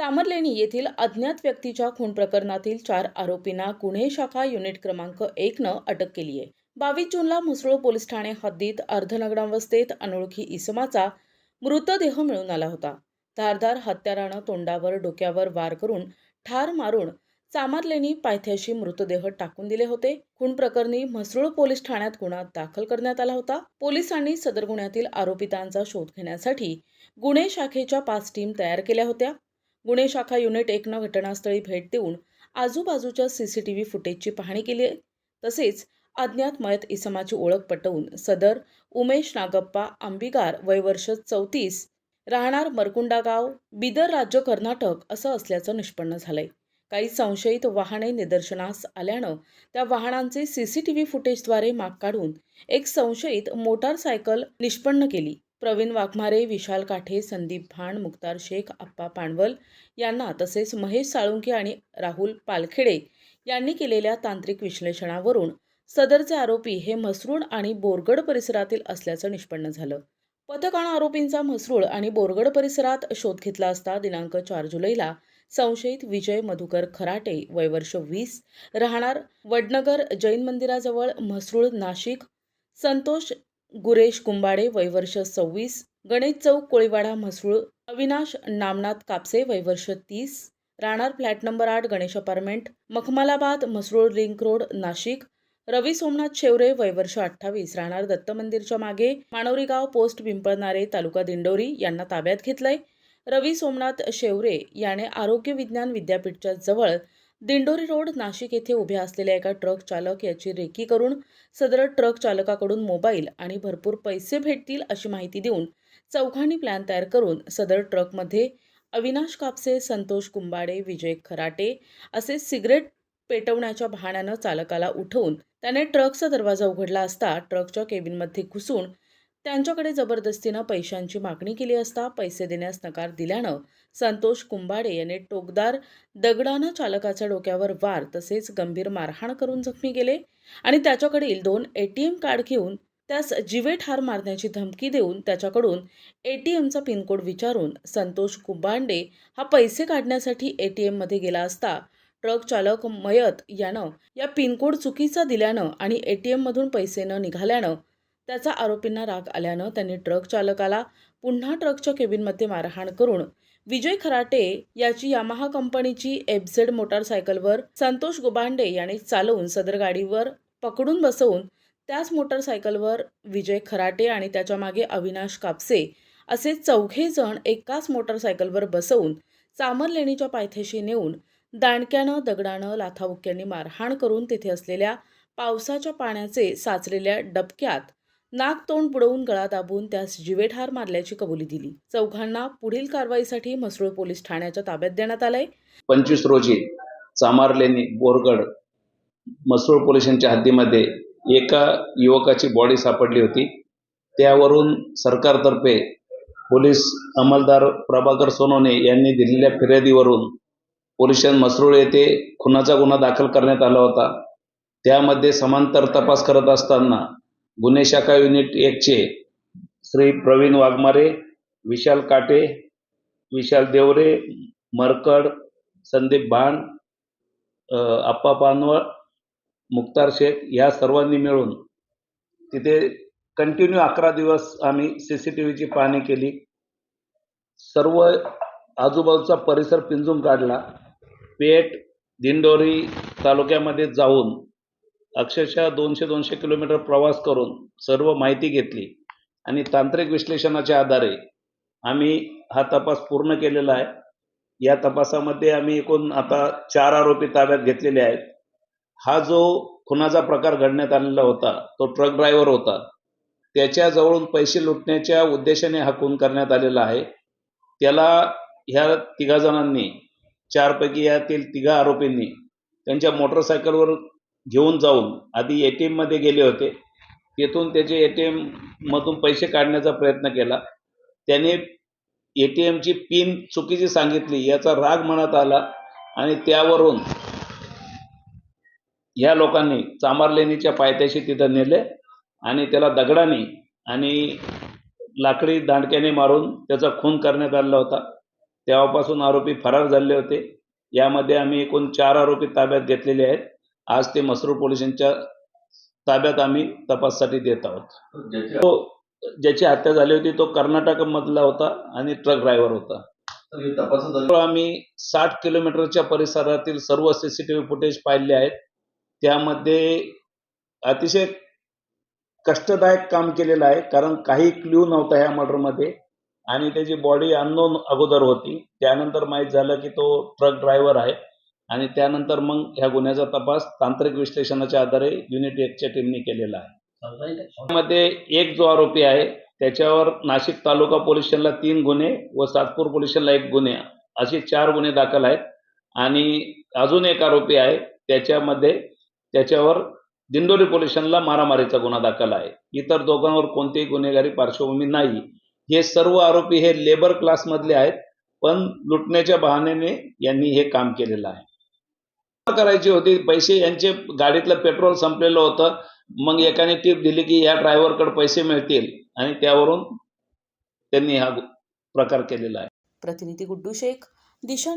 चामरलेणी येथील अज्ञात व्यक्तीच्या खून प्रकरणातील चार आरोपींना गुन्हे शाखा युनिट क्रमांक एकनं अटक केली आहे. बावीस जूनला म्हसरूळ पोलीस ठाणे हद्दीत अर्धनग्नावस्थेत अनोळखी इसमाचा मृतदेह मिळून आला होता. धारधार हत्यारानं तोंडावर डोक्यावर वार करून ठार मारून चामरलेणी पायथ्याशी मृतदेह टाकून दिले होते. खून प्रकरणी म्हसरूळ पोलीस ठाण्यात गुन्हा दाखल करण्यात आला होता. पोलिसांनी सदर गुन्ह्यातील आरोपितांचा शोध घेण्यासाठी गुन्हे शाखेच्या पाच टीम तयार केल्या होत्या. गुन्हे शाखा युनिट एकनं घटनास्थळी भेट देऊन आजूबाजूच्या सी सी टी व्ही फुटेजची पाहणी केली आहे. तसेच अज्ञात मयत इसमाची ओळख पटवून सदर उमेश नागप्पा आंबिगार वयवर्ष चौतीस राहणार मरकुंडा गाव बिदर राज्य कर्नाटक असं असल्याचं निष्पन्न झालंय काही संशयित वाहने निदर्शनास आल्यानं त्या वाहनांचे सी सी टी व्ही फुटेजद्वारे माग काढून एक संशयित मोटारसायकल निष्पन्न केली प्रवीण वाघमारे विशाल काठे संदीप भाण मुक्तार शेख आप्पा पाणवल यांना तसेच महेश साळुंके आणि राहुल पालखेडे यांनी केलेल्या तांत्रिक विश्लेषणावरून सदरचे आरोपी हे म्हसरूळ आणि बोरगड परिसरातील असल्याचं निष्पन्न झालं. पथकानं आरोपींचा म्हसरूळ आणि बोरगड परिसरात शोध घेतला असता दिनांक चार जुलैला संशयित विजय मधुकर खराटे वय वर्ष वीस राहणार वडनगर जैन मंदिराजवळ म्हसरूळ नाशिक संतोष गुरेश कुंबाडे वयवर्ष सव्वीस गणेश चौक कोळीवाडा म्हसरूळ अविनाश नामनाथ कापसे वयवर्ष तीस राहणार फ्लॅट नंबर आठ Ganesh apartment Makhmalabad Mhasrul link road Nashik Ravi Somnath Shevre वयवर्ष अठ्ठावीस राहणार दत्त मंदिरच्या मागे मानवरी गाव पोस्ट पिंपळनारे तालुका दिंडोरी यांना ताब्यात घेतलंय. रवी सोमनाथ शेवरे याने आरोग्य विज्ञान विद्यापीठच्या जवळ दिंडोरी रोड नाशिक येथे उभ्या असलेल्या एका ट्रक चालक याची रेकी करून सदर ट्रक चालकाकडून मोबाईल आणि भरपूर पैसे भेटतील अशी माहिती देऊन चौघांनी प्लॅन तयार करून सदर ट्रकमध्ये अविनाश कापसे संतोष कुंबाडे विजय खराटे असे सिगरेट पेटवण्याच्या बहाण्यानं चालकाला उठवून त्याने ट्रकचा दरवाजा उघडला असता ट्रकच्या केबिनमध्ये घुसून त्यांच्याकडे जबरदस्तीनं पैशांची मागणी केली असता पैसे देण्यास नकार दिल्यानं संतोष कुंभाडे याने टोकदार दगडानं चालकाच्या डोक्यावर वार तसेच गंभीर मारहाण करून जखमी केले आणि त्याच्याकडील दोन ए टी एम कार्ड घेऊन त्यास जीवे ठार मारण्याची धमकी देऊन त्याच्याकडून ए टी एमचा पिनकोड विचारून संतोष कुंभांडे हा पैसे काढण्यासाठी ए टी एममध्ये गेला असता ट्रक चालक मयत यानं या पिनकोड चुकीचा दिल्यानं आणि ए टी एममधून पैसे न निघाल्यानं त्याचा आरोपींना राग आल्यानं त्यांनी ट्रक चालकाला पुन्हा ट्रकच्या केबिनमध्ये मारहाण करून विजय खराटे याची यामाहा कंपनीची एफझेड मोटारसायकलवर संतोष गोबांडे याने चालवून सदर गाडीवर पकडून बसवून त्याच मोटारसायकलवर विजय खराटे आणि त्याच्यामागे अविनाश कापसे असे चौघे जण एकाच मोटारसायकलवर बसवून चामरलेणीच्या पायथ्याशी नेऊन दांडक्यानं दगडानं लाथाबुक्यांनी मारहाण करून तिथे असलेल्या पावसाच्या पाण्याचे साचलेल्या डबक्यात नाक तोंड बुडवून गळा दाबून त्यास जिवेठार मारल्याची कबुली दिली. चौघांना पुढील कारवाईसाठी म्हसरूळ पोलीस ठाण्याच्या ताब्यात देण्यात आलंय. पंचवीस रोजी चामारलेणी बोरगड मसरूळ पोलिसांच्या हद्दीमध्ये एका युवकाची बॉडी सापडली होती. त्यावरून सरकारतर्फे पोलीस अंमलदार प्रभाकर सोनवणे यांनी दिलेल्या फिर्यादीवरून पोलिसांत मसरूळ येथे खुनाचा गुन्हा दाखल करण्यात आला होता. त्यामध्ये समांतर तपास करत असताना गुन्हे शाखा युनिट एकचे श्री प्रवीण वाघमारे विशाल काटे विशाल देवरे मरकड संदीप भाण अ, आप्पा पानवळ मुक्तार शेख ह्या सर्वांनी मिळून तिथे कंटिन्यू अकरा दिवस आम्ही सी सी टी व्हीची पाहणी केली. सर्व आजूबाजूचा परिसर पिंजून काढला. पेठ दिंडोरी तालुक्यामध्ये जाऊन अक्षरशः दोनशे दोनशे किलोमीटर प्रवास करून सर्व माहिती घेतली आणि तांत्रिक विश्लेषणाच्या आधारे आम्ही हा तपास पूर्ण केलेला आहे. या तपासामध्ये आम्ही एकूण आता चार आरोपी ताब्यात घेतलेले आहेत. हा जो खुनाचा प्रकार घडण्यात आलेला होता तो ट्रक ड्रायव्हर होता त्याच्याजवळून पैसे लुटण्याच्या उद्देशाने हा खून करण्यात आलेला आहे. त्याला ह्या तिघा जणांनी चारपैकी यातील तिघा आरोपींनी त्यांच्या मोटरसायकलवर घेऊन जाऊन. आधी ए टी एममध्ये गेले होते. तेथून त्याचे ए टी एममधून पैसे काढण्याचा प्रयत्न केला. त्याने ए टी एमची पिन चुकीची सांगितली. याचा राग मनात आला आणि त्यावरून ह्या लोकांनी चामारलेणीच्या पायथ्याशी तिथं नेले आणि त्याला दगडाने आणि लाकडी दांडक्याने मारून त्याचा खून करण्यात आला होता. तेव्हापासून आरोपी फरार झाले होते. यामध्ये आम्ही एकूण चार आरोपी ताब्यात घेतलेले आहेत. आज ते मसरूळ पोलिसांच्या ताब्यात आम्ही तपाससाठी देत आहोत. ज्याचे तो ज्याची हत्या झाली होती तो कर्नाटक मधला होता आणि ट्रक ड्रायव्हर होता. आम्ही साठ किलोमीटरच्या परिसरातील सर्व सीसीटीव्ही फुटेज पाहिले आहेत. त्यामध्ये अतिशय कष्टदायक काम केलेलं आहे कारण काही क्ल्यू नव्हता ह्या मर्डरमध्ये. आणि त्याची बॉडी अननोन अगोदर होती. त्यानंतर माहीत झालं की तो ट्रक ड्रायव्हर आहे. आणि त्यानंतर मग ह्या गुन्ह्याचा तपास तांत्रिक विश्लेषणाच्या आधारे युनिट एकच्या टीमने केलेला आहे. त्यामध्ये एक जो आरोपी आहे त्याच्यावर नाशिक तालुका पोलीस स्टेशनला तीन गुन्हे व सातपूर पोलीस स्टेशनला एक गुन्हे असे चार गुन्हे दाखल आहेत. आणि अजून एक आरोपी आहे त्याच्यामध्ये त्याच्यावर दिंडोरी पोलीस स्टेशनला मारामारीचा गुन्हा दाखल आहे. इतर दोघांवर कोणतीही गुन्हेगारी पार्श्वभूमी नाही. हे सर्व आरोपी हे लेबर क्लासमधले आहेत पण लुटण्याच्या बहाण्याने यांनी हे काम केलेलं आहे. करायची होती. पैसे यांचे गाडीतलं पेट्रोल संपलेलं होतं. मग एकाने टीप दिली की या ड्रायव्हरकडे पैसे मिळतील. आणि त्यावरून त्यांनी हा प्रकार केलेला आहे. प्रतिनिधी गुड्डू शेख दिशा